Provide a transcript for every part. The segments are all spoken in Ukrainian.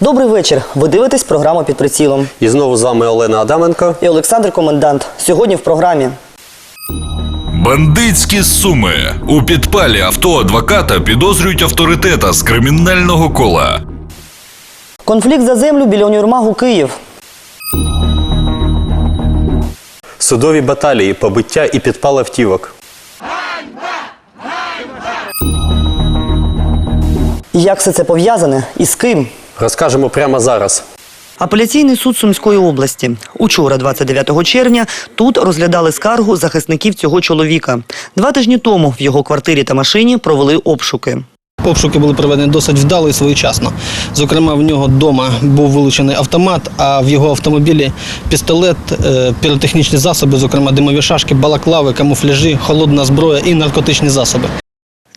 Добрий вечір. Ви дивитесь програму під прицілом. І знову з вами Олена Адаменко. І Олександр Комендант. Сьогодні в програмі. Бандитські суми у підпалі авто адвоката підозрюють авторитета з кримінального кола. Конфлікт за землю біля універмагу Київ. Судові баталії, побиття і підпал автівок. Як все це пов'язане і з ким? Розкажемо прямо зараз. Апеляційний суд Сумської області. Учора, 29 червня, тут розглядали скаргу захисників цього чоловіка. Два тижні тому в його квартирі та машині провели обшуки. Обшуки були проведені досить вдало і своєчасно. Зокрема, в нього вдома був вилучений автомат, а в його автомобілі пістолет, е, піротехнічні засоби, зокрема димові шашки, балаклави, камуфляжі, холодна зброя і наркотичні засоби.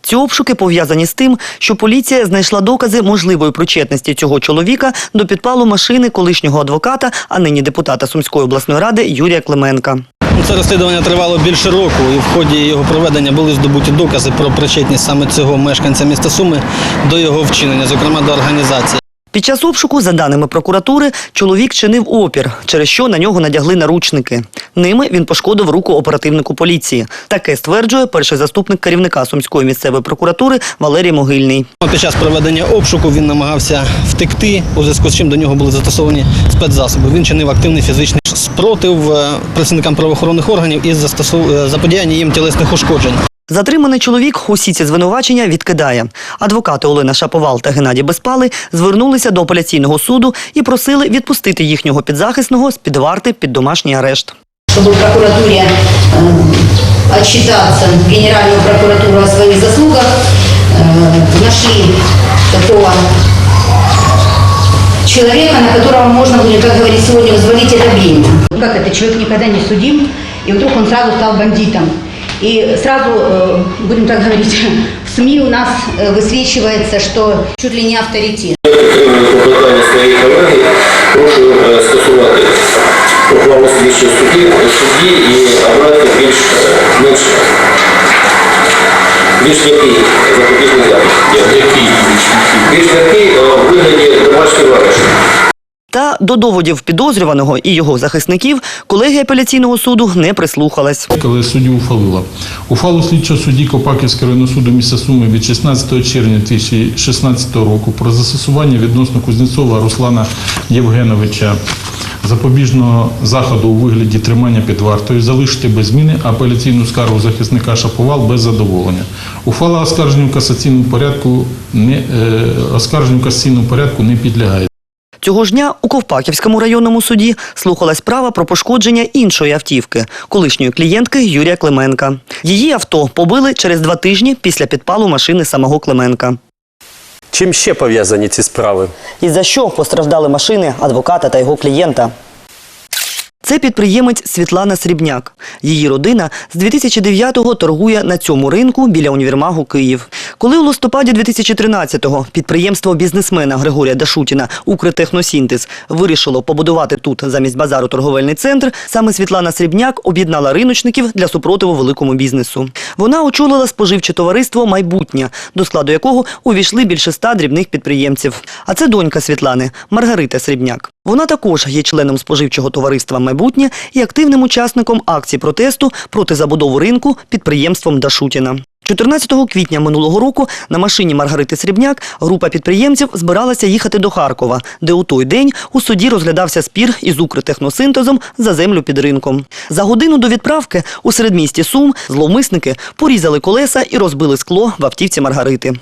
Ці обшуки пов'язані з тим, що поліція знайшла докази можливої причетності цього чоловіка до підпалу машини колишнього адвоката, а нині депутата Сумської обласної ради Юрія Клименка. Ну, Це розслідування тривало більше року, і в ході його проведення були здобуті докази про причетність саме цього мешканця міста Суми до його вчинення, зокрема до організації. Під час обшуку, за даними прокуратури, чоловік чинив опір, через що на нього надягли наручники. Ними він пошкодив руку оперативнику поліції. Таке стверджує перший заступник керівника Сумської місцевої прокуратури Валерій Могильний. Під час проведення обшуку він намагався втекти, у зв'язку з чим до нього були застосовані спецзасоби. Він чинив активний фізичний спротив е, працівникам правоохоронних органів із е, заподіяння їм тілесних ушкоджень. Затриманий чоловік усі ці звинувачення відкидає. Адвокати Олена Шаповал та Геннадій Безпали звернулися до апеляційного суду і просили відпустити їхнього підзахисного з під варти під домашній арешт. чтобы в прокуратуре э, отчитаться Генеральную прокуратуру о своих заслугах, э, нашли такого человека, на которого можно будет, как говорить сегодня, взвалить это бремя. Как это, человек никогда не судим, и вдруг он сразу стал бандитом. И сразу, э, будем так говорить, в СМИ у нас э, высвечивается, что чуть ли не авторитет. Клопотання своєї колеги прошу е, скасувати ухвалу слідчого судді, судді і обрати більш е, менш більш м'який запобіжний захід. Який? Більш м'який е, в вигляді домашнього арешту. Та до доводів підозрюваного і його захисників колегія апеляційного суду не прислухалась. коли суддю ухвалила. Ухвалу слідчого судді Копаківського районного суду міста Суми від 16 червня 2016 року про застосування відносно Кузнєцова Руслана Євгеновича запобіжного заходу у вигляді тримання під вартою залишити без зміни апеляційну скаргу захисника Шаповал без задоволення. Ухвала оскарженню в касаційному порядку не е, оскарженню касаційному порядку не підлягає. Цього ж дня у Ковпаківському районному суді слухалась справа про пошкодження іншої автівки, колишньої клієнтки Юрія Клименка. Її авто побили через два тижні після підпалу машини самого Клименка. Чим ще пов'язані ці справи? І за що постраждали машини адвоката та його клієнта? Це підприємець Світлана Срібняк. Її родина з 2009-го торгує на цьому ринку біля універмагу Київ. Коли у листопаді 2013-го підприємство бізнесмена Григорія Дашутіна «Укртехносінтез» вирішило побудувати тут замість базару торговельний центр, саме Світлана Срібняк об'єднала риночників для супротиву великому бізнесу. Вона очолила споживче товариство «Майбутнє», до складу якого увійшли більше ста дрібних підприємців. А це донька Світлани Маргарита Срібняк. Вона також є членом споживчого товариства «Майбутнє» і активним учасником акцій протесту проти забудови ринку підприємством Дашутіна. 14 квітня минулого року на машині Маргарити Срібняк група підприємців збиралася їхати до Харкова, де у той день у суді розглядався спір із укртехносинтезом за землю під ринком. За годину до відправки у середмісті Сум зловмисники порізали колеса і розбили скло в автівці Маргарити.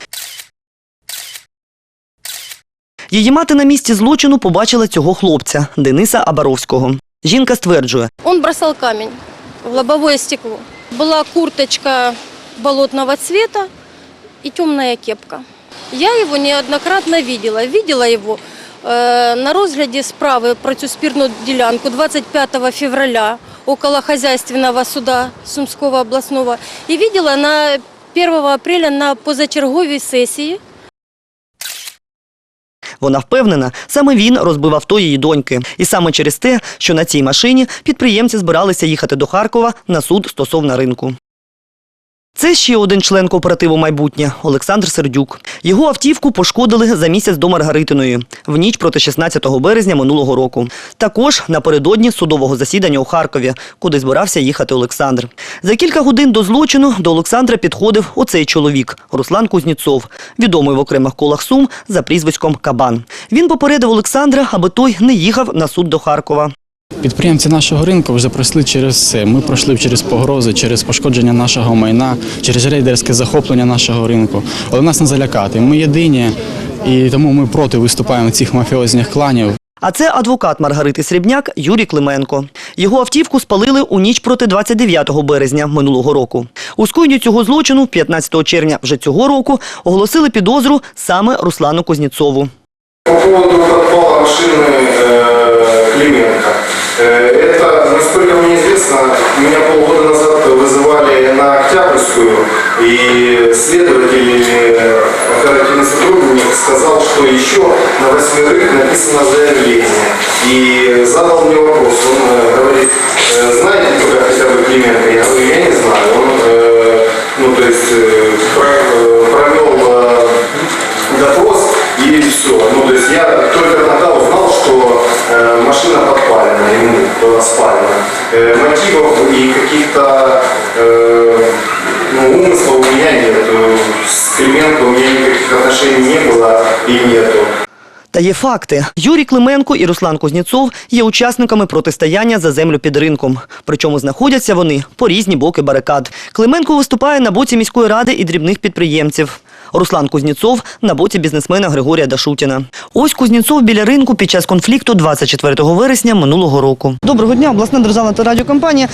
Її мати на місці злочину побачила цього хлопця Дениса Абаровського. Жінка стверджує, Он бросал камень в лобовое стекло. Была курточка болотного цвета и темная кепка. Я его неоднократно видела. Видела его э, на розгляді справи про цю спірну ділянку 25 февраля около хозяйственного суда Сумского областного. И видела на 1 апреля на позачерговій сесії Вона впевнена, саме він розбив авто її доньки. І саме через те, що на цій машині підприємці збиралися їхати до Харкова на суд стосовно ринку. Це ще один член кооперативу майбутнє Олександр Сердюк. Його автівку пошкодили за місяць до Маргаритиної в ніч проти 16 березня минулого року. Також напередодні судового засідання у Харкові, куди збирався їхати Олександр. За кілька годин до злочину до Олександра підходив оцей чоловік Руслан Кузніцов, відомий в окремих колах Сум за прізвиськом Кабан. Він попередив Олександра, аби той не їхав на суд до Харкова. Підприємці нашого ринку вже пройшли через все. Ми пройшли через погрози, через пошкодження нашого майна, через рейдерське захоплення нашого ринку. Але нас не залякати. Ми єдині, і тому ми проти виступаємо цих мафіозних кланів. А це адвокат Маргарити Срібняк Юрій Клименко. Його автівку спалили у ніч проти 29 березня минулого року. У скоєнні цього злочину 15 червня вже цього року оголосили підозру саме Руслану Кузніцову. По поводу подпала машины э, Клименко. Э, это, насколько мне известно, меня полгода назад вызывали на Октябрьскую, и следователь, э, оперативный сотрудник сказал, что еще на восьмерых написано заявление. И задал мне вопрос, он э, говорит, э, знаете только хотя бы Клименко? Я говорю, я не знаю. Он, э, ну, то есть, э, была спалена. Э, мотивов и каких-то э, ну, умыслов у меня нет. Э, С Клименко у меня никаких отношений не было и нету. Та є факти. Юрій Клименко і Руслан Кузніцов є учасниками протистояння за землю під ринком. Причому знаходяться вони по різні боки барикад. Клименко виступає на боці міської ради і дрібних підприємців. Руслан Кузніцов на боці бізнесмена Григорія Дашутіна. Ось Кузніцов біля ринку під час конфлікту 24 вересня минулого року. Доброго дня, обласна державна радіокомпанія.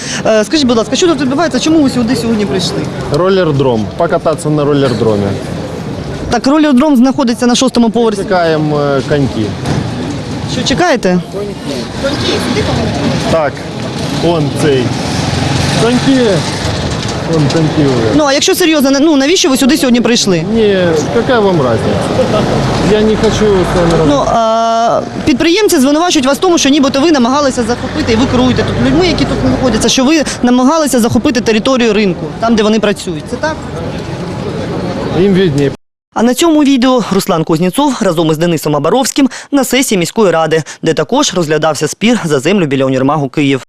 Скажіть, будь ласка, що тут відбувається? Чому ви сюди сьогодні прийшли? Роллердром. Покататься на роллердроме. Так, ролердром знаходиться на шостому поверсі. Чекаем э, коньки. Що чекаєте? Так, он цей. Коньки. Вон. Ну а якщо серйозно, ну навіщо ви сюди сьогодні прийшли? Не, какая вам разница? Я не хочу с вами разговаривать. Ну а, підприємці звинувачують вас в тому, що нібито ви намагалися захопити і ви керуєте тут людьми, які тут знаходяться, що ви намагалися захопити територію ринку, там де вони працюють. Це так? Им виднее. А на цьому відео Руслан Кузніцов разом із Денисом Абаровським на сесії міської ради, де також розглядався спір за землю біля універмагу Київ.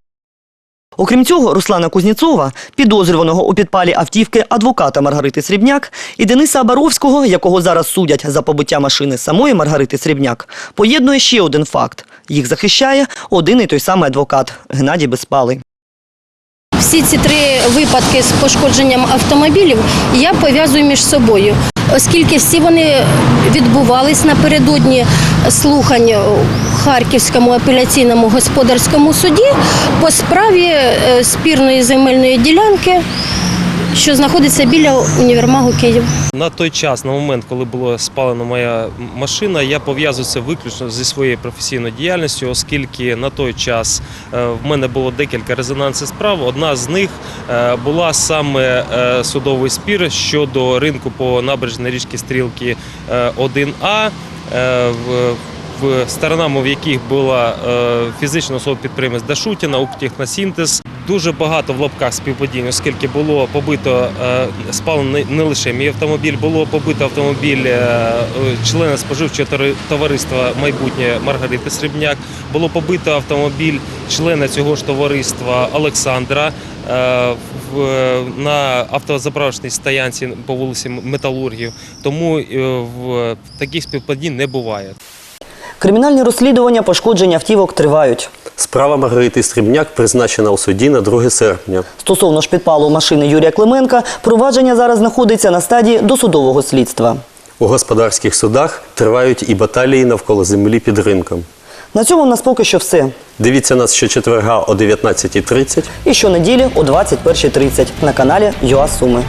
Окрім цього, Руслана Кузніцова, підозрюваного у підпалі автівки адвоката Маргарити Срібняк, і Дениса Абаровського, якого зараз судять за побиття машини самої Маргарити Срібняк, поєднує ще один факт. Їх захищає один і той самий адвокат Геннадій Безпалий. Всі ці три випадки з пошкодженням автомобілів я пов'язую між собою, оскільки всі вони відбувались напередодні слухань Харківському апеляційному господарському суді по справі е, спірної земельної ділянки, що знаходиться біля універмагу Київ. На той час, на момент, коли була спалена моя машина, я пов'язую це виключно зі своєю професійною діяльністю, оскільки на той час е, в мене було декілька резонансних справ. Одна з них е, була саме судовий спір щодо ринку по набережній річки Стрілки е, 1А. Сторонами, в яких була е, фізична особа підприємець Дашутіна, Уптехносінтез. Дуже багато в лапках співпадінь, оскільки було побито е, спалений не лише мій автомобіль, було побито автомобіль е, члена споживчого товариства майбутнє Маргарити Срібняк. Було побито автомобіль члена цього ж товариства Олександра. на автозаправочній стоянці по вулиці Металургів, тому таких співпадінь не буває. Кримінальні розслідування пошкоджень автівок тривають. Справа Маргарити Срібняк призначена у суді на 2 серпня. Стосовно ж підпалу машини Юрія Клименка, провадження зараз знаходиться на стадії досудового слідства. У господарських судах тривають і баталії навколо землі під ринком. На цьому в нас поки що все. Дивіться нас щочетверга о 19.30 І щонеділі о 21.30 на каналі ЮА Суми.